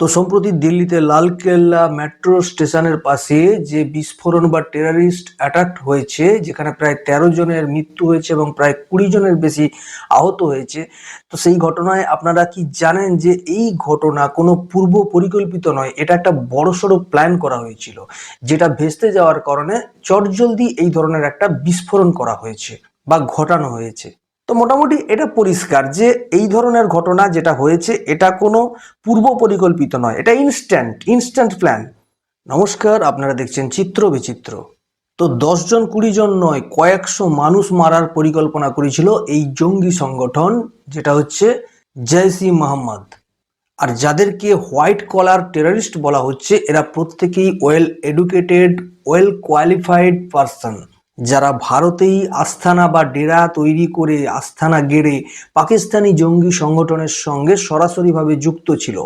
তো সম্প্রতি দিল্লিতে লালকেল্লা মেট্রো স্টেশনের পাশে যে বিস্ফোরণ বা টেরারিস্ট অ্যাটাক হয়েছে, যেখানে প্রায় তেরো জনের মৃত্যু হয়েছে এবং প্রায় কুড়ি জনের বেশি আহত হয়েছে, তো সেই ঘটনায় আপনারা কি জানেন যে এই ঘটনা কোনো পূর্ব পরিকল্পিত নয়, এটা একটা বড়সড় প্ল্যান করা হয়েছিল, যেটা ভেস্তে যাওয়ার কারণে চটজলদি এই ধরনের একটা বিস্ফোরণ করা হয়েছে বা ঘটানো হয়েছে? তো মোটামুটি এটা পরিষ্কার যে এই ধরনের ঘটনা যেটা হয়েছে, এটা কোনো পূর্ব পরিকল্পিত নয়, এটা ইনস্ট্যান্ট ইনস্ট্যান্ট প্ল্যান নমস্কার, আপনারা দেখছেন চিত্র বিচিত্র। তো দশজন কুড়ি জন নয়, কয়েকশো মানুষ মারার পরিকল্পনা করেছিল এই জঙ্গি সংগঠন, যেটা হচ্ছে জয়সি মোহাম্মদ। আর যাদেরকে হোয়াইট কলার টেররিস্ট বলা হচ্ছে, এরা প্রত্যেকেই well educated well qualified person যারা ভারতেই আস্থানা বা ডেরা তৈরি করে আস্থানা গেড়ে পাকিস্তানি জঙ্গি সংগঠনের সঙ্গে সরাসরিভাবে যুক্ত ছিল।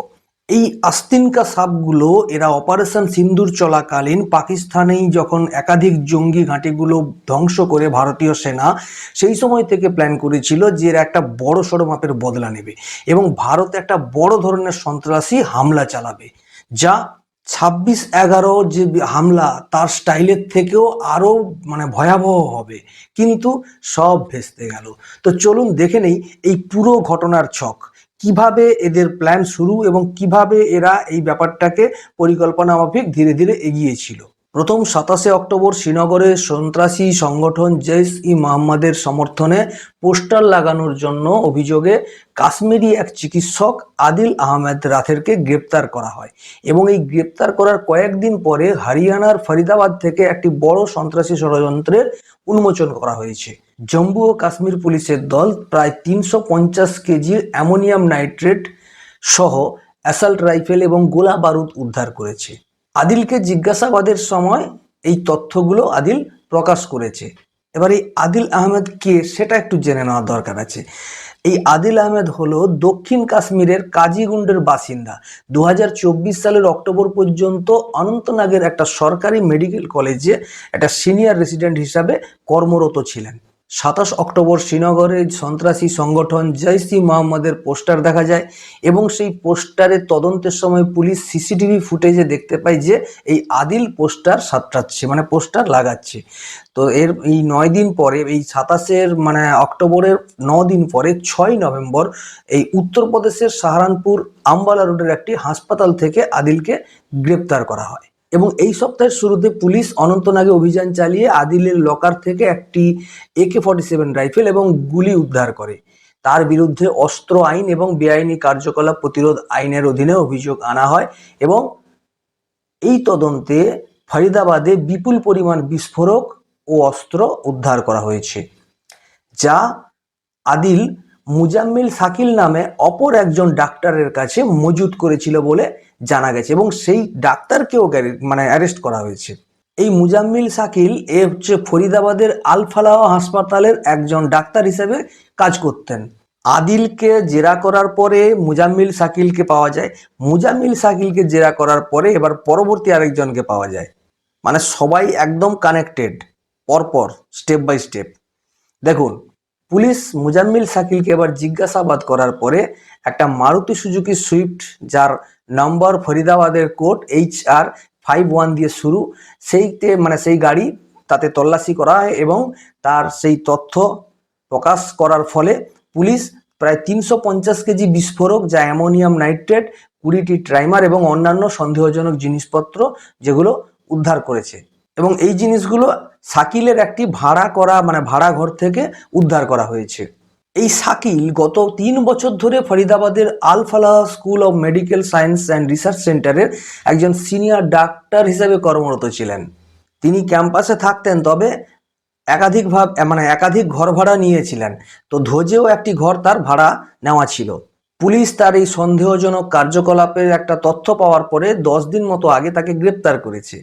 এই আস্তিনকা সাপগুলো এরা অপারেশন সিন্দুর চলাকালীন পাকিস্তানেই যখন একাধিক জঙ্গি ঘাঁটিগুলো ধ্বংস করে ভারতীয় সেনা, সেই সময় থেকে প্ল্যান করেছিল যে এরা একটা বড় সড়ো মাপের বদলা নেবে এবং ভারত একটা বড় ধরনের সন্ত্রাসী হামলা চালাবে, যা ছাব্বিশ এগারো যে হামলা, তার স্টাইলের থেকেও আরও মানে ভয়াবহ হবে। কিন্তু সব ভেস্তে গেল। তো চলুন দেখে নেই এই পুরো ঘটনার ছক। কীভাবে এদের প্ল্যান শুরু এবং কীভাবে এরা এই ব্যাপারটাকে পরিকল্পনা মাফিক ধীরে ধীরে এগিয়েছিল প্রথম সাতাশে অক্টোবর শ্রীনগরে সন্ত্রাসী সংগঠন জৈশ ই মোহাম্মদের সমর্থনে পোস্টার লাগানোর জন্য অভিযোগে কাশ্মীরি এক চিকিৎসক আদিল আহমেদ রাথেরকে গ্রেপ্তার করা হয় এবং এই গ্রেপ্তার করার কয়েকদিন পরে হরিয়ানার ফরিদাবাদ থেকে একটি বড় সন্ত্রাসী ষড়যন্ত্রের উন্মোচন করা হয়েছে। জম্মু ও কাশ্মীর পুলিশের দল প্রায় তিনশো পঞ্চাশ কেজির অ্যামোনিয়াম নাইট্রেট সহ অ্যাসাল্ট রাইফেল এবং গোলা বারুদ উদ্ধার করেছে। আদিলকে জিজ্ঞাসাবাদের সময় এই তথ্যগুলো আদিল প্রকাশ করেছে। এবার এই আদিল আহমেদ কে সেটা একটু জেনে নেওয়ার দরকার আছে। এই আদিল আহমেদ হলো দক্ষিণ কাশ্মীরের কাজীগুন্ডের বাসিন্দা। দু হাজার চব্বিশ সালের অক্টোবর পর্যন্ত অনন্তনাগের একটা সরকারি মেডিকেল কলেজে একটা সিনিয়র রেসিডেন্ট হিসাবে কর্মরত ছিলেন। সাতাশ অক্টোবর শ্রীনগরে সন্ত্রাসী সংগঠন জৈসি মোহাম্মদের পোস্টার দেখা যায় এবং সেই পোস্টারের তদন্তের সময় পুলিশ সিসিটিভি ফুটেজে দেখতে পায় যে এই আদিল পোস্টার সাতটাচ্ছে মানে পোস্টার লাগাচ্ছে। তো এর এই নয় দিন পরে, এই সাতাশের মানে অক্টোবরের ন দিন পরে, ছয় নভেম্বর, এই উত্তরপ্রদেশের সাহারানপুর আম্বালা রোডের একটি হাসপাতাল থেকে আদিলকে গ্রেপ্তার করা হয়। এবং এই সপ্তাহের শুরুতে পুলিশ অনন্তনাগে অভিযান চালিয়ে আদিলের লকার থেকে একটি একে ফর্টি সেভেন রাইফেল এবং গুলি উদ্ধার করে। তার বিরুদ্ধে অস্ত্র আইন এবং বেআইনি কার্যকলাপ প্রতিরোধ আইনের অধীনে অভিযোগ আনা হয় এবং এই তদন্তে ফরিদাবাদে বিপুল পরিমাণ বিস্ফোরক ও অস্ত্র উদ্ধার করা হয়েছে, যা আদিল মুজাম্মিল শাকিল নামে অপর একজন ডাক্তারের কাছে মজুত করেছিল বলে জানা গেছে এবং সেই ডাক্তারকেও মানে অ্যারেস্ট করা হয়েছে। এই মুজাম্মিল শাকিল এ হচ্ছে ফরিদাবাদের আলফালাহ হাসপাতালের একজন ডাক্তার হিসেবে কাজ করতেন। আদিলকে জেরা করার পরে মুজাম্মিল শাকিলকে পাওয়া যায়। মুজাম্মিল শাকিলকে জেরা করার পরে এবার পরবর্তী আরেকজনকে পাওয়া যায়। মানে সবাই একদম কানেক্টেড পরপর স্টেপ বাই স্টেপ দেখুন পুলিশ মুজাম্মিল শাকিলকে এবার জিজ্ঞাসাবাদ করার পরে একটা মারুতি সুজুকি সুইফট, যার নম্বর ফরিদাবাদের code H R five one দিয়ে শুরু। সেইতে মানে সেই গাড়ি তাতে তল্লাশি করা হয় এবং তার সেই তথ্য প্রকাশ করার ফলে পুলিশ প্রায় তিনশো পঞ্চাশ কেজি বিস্ফোরক, যা অ্যামোনিয়াম নাইট্রেট, কুড়িটি ট্রাইমার এবং অন্যান্য সন্দেহজনক জিনিসপত্র, যেগুলো উদ্ধার করেছে। এবং এই জিনিসগুলো শাকিলের একটি ভাড়া করা মানে ভাড়া ঘর থেকে উদ্ধার করা হয়েছে। এই শাকিল গত তিন বছর ধরে ফরিদাবাদের Al Falah school of medical science and research সেন্টারের একজন সিনিয়র ডাক্তার হিসেবে কর্মরত ছিলেন। তিনি ক্যাম্পাসে থাকতেন, তবে একাধিক ভাব মানে একাধিক ঘর ভাড়া নিয়েছিলেন। তো ধোজেও একটি ঘর তার ভাড়া নেওয়া ছিল। পুলিশ তার এই সন্দেহজনক কার্যকলাপের একটা তথ্য পাওয়ার পরে দশ দিন মতো আগে তাকে গ্রেপ্তার করেছে।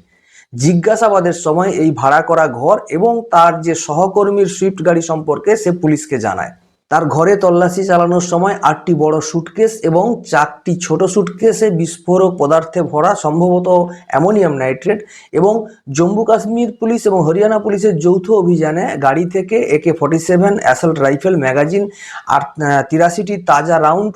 জিজ্ঞাসাবাদের সময় এই ভাড়া করা ঘর এবং তার যে সহকর্মীর সুইফট গাড়ি সম্পর্কে সে পুলিশকে জানায়। তার ঘরে তল্লাশি চালানোর সময় আটটি বড় সুটকেস এবং চারটি ছোট সুটকেসে বিস্ফোরক পদার্থে ভরা, সম্ভবত অ্যামোনিয়াম নাইট্রেট এবং জম্মু কাশ্মীর পুলিশ এবং হরিয়ানা পুলিশের যৌথ অভিযানে গাড়ি থেকে AK forty seven assault rifle magazine আর তিরাশিটি তাজা রাউন্ড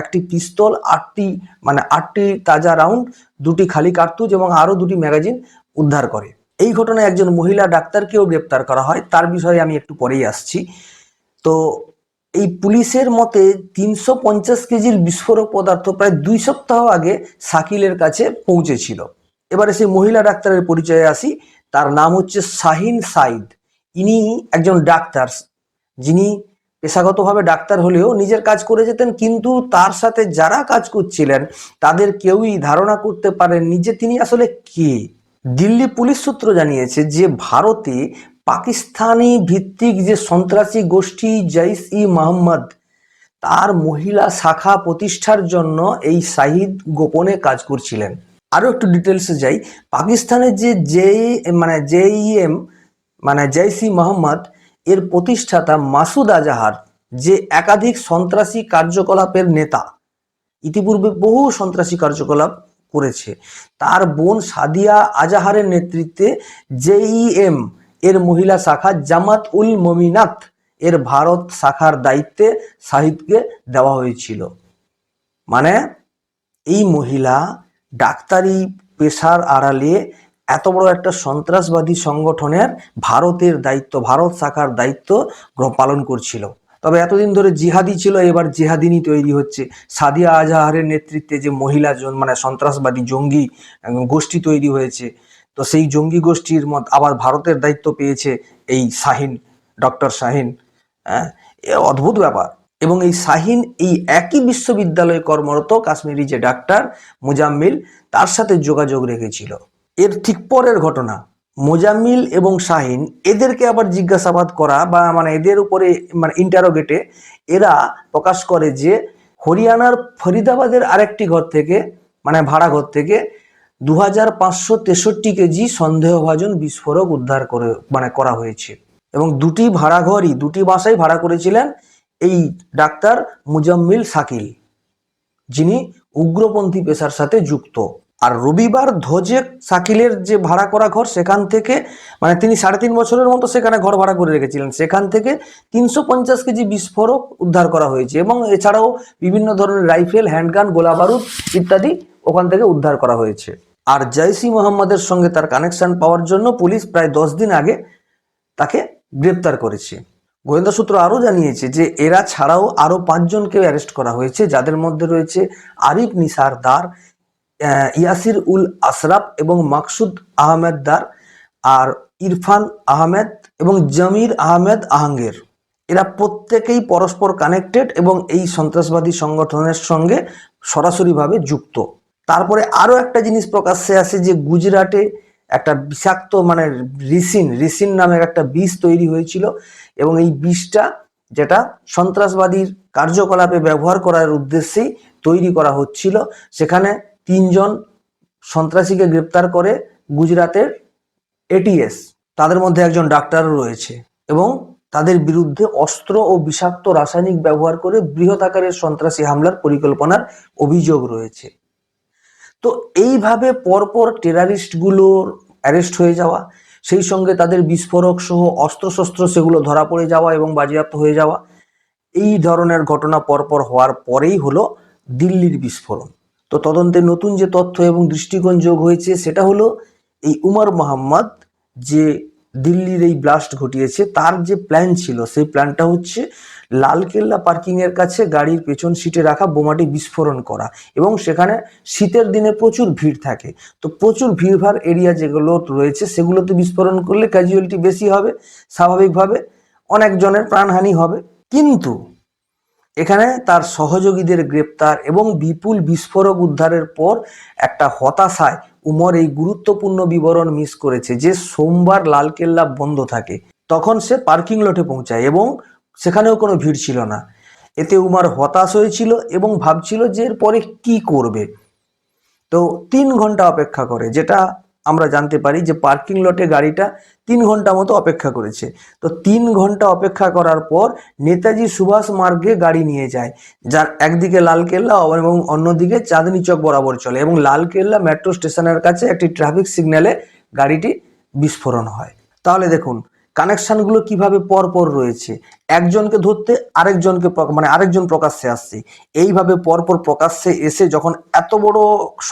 একটি পিস্তল আটটি মানে আটটি তাজা রাউন্ড দুটি খালি কার্তুজ এবং আরও দুটি ম্যাগাজিন উদ্ধার করে। এই ঘটনায় একজন মহিলা ডাক্তারকেও গ্রেপ্তার করা হয়। তার বিষয়ে আমি একটু পরেই আসছি। তো এই পুলিশের মতে তিনশো পঞ্চাশ কেজির বিস্ফোরক পদার্থ প্রায় দুই সপ্তাহ আগে শাকিলের কাছে পৌঁছেছিল। এবারে সেই মহিলা ডাক্তারের পরিচয়ে আসি, তার নাম হচ্ছে শাহিন সাইদ। ইনি একজন ডাক্তার। যিনি পেশাগতভাবে ডাক্তার হলেও নিজের কাজ করে যেতেন, কিন্তু তার সাথে যারা কাজ করছিলেন, তাদের কেউই ধারণা করতে পারেননি যে তিনি আসলে কে। দিল্লি পুলিশ সূত্র জানিয়েছে যে ভারতে পাকিস্তানি ভিত্তিক যে সন্ত্রাসী গোষ্ঠী জৈশ ই মোহাম্মদ তার মহিলা শাখা প্রতিষ্ঠার জন্য এই শাহিদ গোপনে কাজ করছিলেন। আরও একটু ডিটেলসে যাই। পাকিস্তানের যে জে মানে জেইএম মানে ই মোহাম্মদ এর প্রতিষ্ঠাতা মাসুদ আজাহার, যে একাধিক সন্ত্রাসী কার্যকলাপের নেতা, ইতিপূর্বে বহু সন্ত্রাসী কার্যকলাপ করেছে। তার বোন সাদিয়া আজাহারের নেতৃত্বে জেইএম এর মহিলা শাখা জামাত উল মমিনাত, এর ভারত শাখার দায়িত্বে শাহিদকে দেওয়া হয়েছিল। মানে এই মহিলা ডাক্তারি পেশার আড়ালে এত বড় একটা সন্ত্রাসবাদী সংগঠনের ভারতের দায়িত্ব, ভারত শাখার দায়িত্ব পালন করছিল। তবে এতদিন ধরে জিহাদি ছিল, এবার জেহাদিনী তৈরি হচ্ছে। সাদিয়া আজাহারের নেতৃত্বে যে মহিলা মানে সন্ত্রাসবাদী জঙ্গি গোষ্ঠী তৈরি হয়েছে, তো সেই জঙ্গি গোষ্ঠীর মত আবার ভারতের দায়িত্ব পেয়েছে এই শাহিন, ডক্টর শাহিন হ্যাঁ? অদ্ভুত ব্যাপার। এবং এই শাহিন এই একই বিশ্ববিদ্যালয়ে কর্মরত, কাশ্মীরি যে ডাক্তার মুজাম্মিল, তার সাথে যোগাযোগ রেখেছিল। এর ঠিক পরের ঘটনা মোজাম্মিল এবং শাহিন এদেরকে আবার জিজ্ঞাসাবাদ করা বা মানে এদের উপরে মানে ইন্টারোগেটে এরা প্রকাশ করে যে হরিয়ানার ফরিদাবাদের আরেকটি ঘর থেকে মানে ভাড়া ঘর থেকে দু হাজার পাঁচশো তেষট্টি কেজি সন্দেহভাজন বিস্ফোরক উদ্ধার করে মানে করা হয়েছে। এবং দুটি ভাড়া ঘরই, দুটি বাসাই ভাড়া করেছিলেন এই ডাক্তার মুজাম্মিল শাকিল, যিনি উগ্রপন্থী পেশার সাথে যুক্ত। আর রবিবার ধ্বজে শাকিলের যে ভাড়া করা ঘর, সেখান থেকে মানে তিনি সাড়ে তিন বছরের মতো সেখানে ঘর ভাড়া করে রেখেছিলেন। সেখান থেকে তিনশো পঞ্চাশ কেজি বিস্ফোরক উদ্ধার করা হয়েছে এবং এছাড়াও বিভিন্ন ধরনের রাইফেল, হ্যান্ডগান গোলা বারুদ ইত্যাদি ওখান থেকে উদ্ধার করা হয়েছে। আর জয়সি মোহাম্মদের সঙ্গে তার কানেকশন পাওয়ার জন্য পুলিশ প্রায় দশ দিন আগে তাকে গ্রেপ্তার করেছে। গোয়েন্দা সূত্র আরও জানিয়েছে যে এরা ছাড়াও আরও পাঁচজনকে অ্যারেস্ট করা হয়েছে, যাদের মধ্যে রয়েছে আরিফ নিসার দার ইয়াসির উল আশরাফ এবং মাকসুদ আহমেদ দার আর ইরফান আহমেদ এবং জমির আহমেদ আহাঙ্গের। এরা প্রত্যেকেই পরস্পর কানেক্টেড এবং এই সন্ত্রাসবাদী সংগঠনের সঙ্গে সরাসরিভাবে যুক্ত। তারপরে আরও একটা জিনিস প্রকাশ্যে আসে যে গুজরাটে একটা বিষাক্ত মানে রিসিন রিসিন নামের একটা বিষ তৈরি হয়েছিল এবং এই বিষটা যেটা সন্ত্রাসবাদীর কার্যকলাপে ব্যবহার করার উদ্দেশ্যেই তৈরি করা হচ্ছিল। সেখানে তিনজন সন্ত্রাসীকে গ্রেপ্তার করে গুজরাটের এটিএস তাদের মধ্যে একজন ডাক্তারও রয়েছে এবং তাদের বিরুদ্ধে অস্ত্র ও বিষাক্ত রাসায়নিক ব্যবহার করে বৃহৎ আকারের সন্ত্রাসী হামলার পরিকল্পনার অভিযোগ রয়েছে। তো এইভাবে পরপর টেরারিস্টগুলোর অ্যারেস্ট হয়ে যাওয়া, সেই সঙ্গে তাদের বিস্ফোরক সহ অস্ত্রশস্ত্র সেগুলো ধরা পড়ে যাওয়া এবং বাজেয়াপ্ত হয়ে যাওয়া, এই ধরনের ঘটনা পরপর হওয়ার পরেই হলো দিল্লির বিস্ফোরণ। তো তদন্তে নতুন যে তথ্য এবং দৃষ্টিকোণ যোগ হয়েছে, সেটা হলো এই উমর মোহাম্মদ যে দিল্লির এই ব্লাস্ট ঘটিয়েছে, তার যে প্ল্যান ছিল, সেই প্ল্যানটা হচ্ছে লালকেল্লা পার্কিং এর কাছে গাড়ির পেছন সিটে রাখা বোমাটি বিস্ফোরণ করা এবং সেখানে শীতের দিনে প্রচুর ভিড় থাকে। তো প্রচুর ভিড়ভাড় এরিয়া যেগুলো রয়েছে, সেগুলোতে বিস্ফোরণ করলে ক্যাজুয়ালিটি বেশি হবে, স্বাভাবিকভাবে অনেকজনের প্রাণহানি হবে। কিন্তু এখানে তার সহযোগীদের গ্রেপ্তার এবং বিপুল বিস্ফোরক উদ্ধারের পর একটা হতাশায় উমর এই গুরুত্বপূর্ণ বিবরণ মিস করেছে যে সোমবার লালকেল্লা বন্ধ থাকে। তখন সে পার্কিং লটে পৌঁছায় এবং সেখানেও কোনো ভিড় ছিল না। এতে উমার হতাশ হয়েছিল এবং ভাবছিল যে এরপরে কি করবে। তো তিন ঘণ্টা অপেক্ষা করে, যেটা আমরা জানতে পারি যে পার্কিং লটে গাড়িটা তিন ঘণ্টা মতো অপেক্ষা করেছে। তো তিন ঘণ্টা অপেক্ষা করার পর নেতাজি সুভাষ মার্গে গাড়ি নিয়ে যায়, যার একদিকে লালকেল্লা এবং অন্যদিকে চাঁদনি চক বরাবর চলে এবং লালকেল্লা মেট্রো স্টেশনের কাছে একটি ট্রাফিক সিগন্যালে গাড়িটি বিস্ফোরণ হয়। তাহলে দেখুন কানেকশনগুলো কীভাবে পর পর রয়েছে? একজনকে ধরতে আরেকজনকে মানে আরেকজন প্রকাশ্যে আসছে। এইভাবে পরপর প্রকাশ্যে এসে যখন এত বড়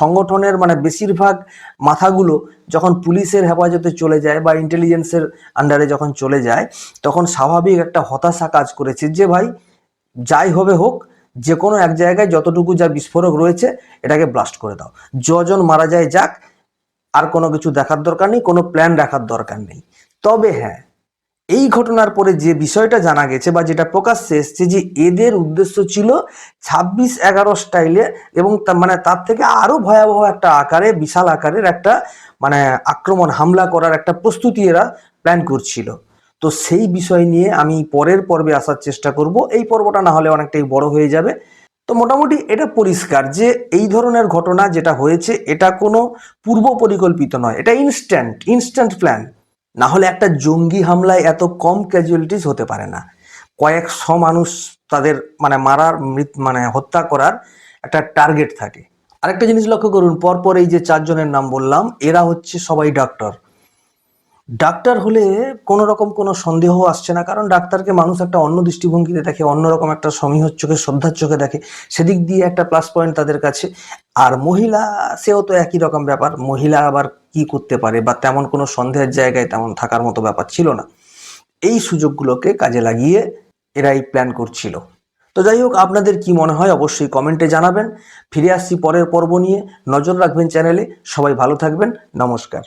সংগঠনের মানে বেশিরভাগ মাথাগুলো যখন পুলিশের হেফাজতে চলে যায় বা ইন্টেলিজেন্সের আন্ডারে যখন চলে যায়, তখন স্বাভাবিক একটা হতাশা কাজ করেছে যে ভাই, যাই হবে হোক যে কোনো এক জায়গায় যতটুকু যা বিস্ফোরক রয়েছে, এটাকে ব্লাস্ট করে দাও। যজন মারা যায় যাক, আর কোনো কিছু দেখার দরকার নেই, কোনো প্ল্যান রাখার দরকার নেই। তবে হ্যাঁ এই ঘটনার পরে যে বিষয়টা জানা গেছে বা যেটা প্রকাশ্যে এসছে যে এদের উদ্দেশ্য ছিল ছাব্বিশ এগারো স্টাইলে এবং মানে তার থেকে আরও ভয়াবহ একটা আকারে, বিশাল আকারের একটা মানে আক্রমণ, হামলা করার একটা প্রস্তুতি এরা প্ল্যান করছিল। তো সেই বিষয় নিয়ে আমি পরের পর্বে আসার চেষ্টা করব। এই পর্বটা না হলে অনেকটাই বড় হয়ে যাবে। তো মোটামুটি এটা পরিষ্কার যে এই ধরনের ঘটনা যেটা হয়েছে, এটা কোনো পূর্ব পরিকল্পিত নয়, এটা ইনস্ট্যান্ট ইনস্ট্যান্ট প্ল্যান না হলে একটা জঙ্গি হামলায় এত কম ক্যাজুয়ালিটিস হতে পারে না। কয়েকশো মানুষ তাদের মানে মারার মৃত- মানে হত্যা করার একটা টার্গেট থাকে। আরেকটা জিনিস লক্ষ্য করুন, পরপর এই যে চারজনের নাম বললাম, এরা হচ্ছে সবাই ডাক্তার ডাক্তার হলে কোনো রকম কোনো সন্দেহ আসছে না, কারণ ডাক্তারকে মানুষ একটা অন্য দৃষ্টিভঙ্গিতে দেখে অন্যরকম একটা সমীহর চোখে, শ্রদ্ধার চোখে দেখে, সেদিক দিয়ে একটা প্লাস পয়েন্ট তাদের কাছে। আর মহিলা, সেও তো একই রকম ব্যাপার। মহিলা আবার কি করতে পারে বা তেমন কোনো সন্দেহের জায়গায় তেমন থাকার মতো ব্যাপার ছিল না। এই সুযোগগুলোকে কাজে লাগিয়ে এরাই প্ল্যান করছিল। তো যাই হোক, আপনাদের কি মনে হয় অবশ্যই কমেন্টে জানাবেন। ফিরে আসছি পরের পর্ব নিয়ে। নজর রাখবেন চ্যানেলে সবাই ভালো থাকবেন। নমস্কার।